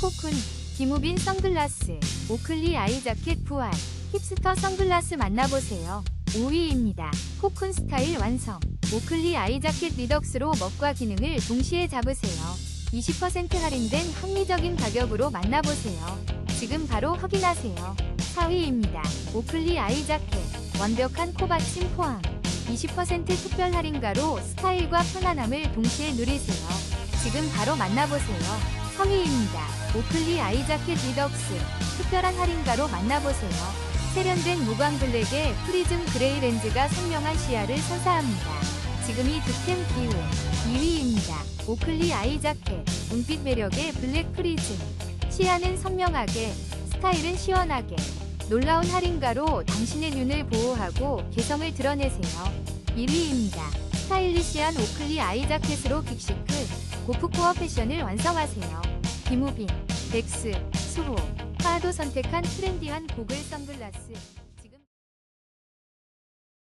코쿤, 김우빈 선글라스, 오클리 아이 자켓 부활, 힙스터 선글라스 만나보세요. 5위입니다. 코쿤 스타일 완성. 오클리 아이 자켓 리덕스로 멋과 기능을 동시에 잡으세요. 20% 할인된 합리적인 가격으로 만나보세요. 지금 바로 확인하세요. 4위입니다. 오클리 아이 자켓. 완벽한 코받침 포함. 20% 특별 할인가로 스타일과 편안함을 동시에 누리세요. 지금 바로 만나보세요. 3위입니다. 오클리 아이자켓 리덕스. 특별한 할인가로 만나보세요. 세련된 무광 블랙에 프리즘 그레이 렌즈가 선명한 시야를 선사합니다. 지금이 득템 기회 2위입니다. 오클리 아이 자켓, 은빛 매력의 블랙 프리즘. 시야는 선명하게, 스타일은 시원하게. 놀라운 할인가로 당신의 눈을 보호하고 개성을 드러내세요. 1위입니다. 스타일리시한 오클리 아이 자켓으로 빅시크, 고프코어 패션을 완성하세요. 김우빈, 덱스, 수호, 파도 선택한 트렌디한 고글 선글라스.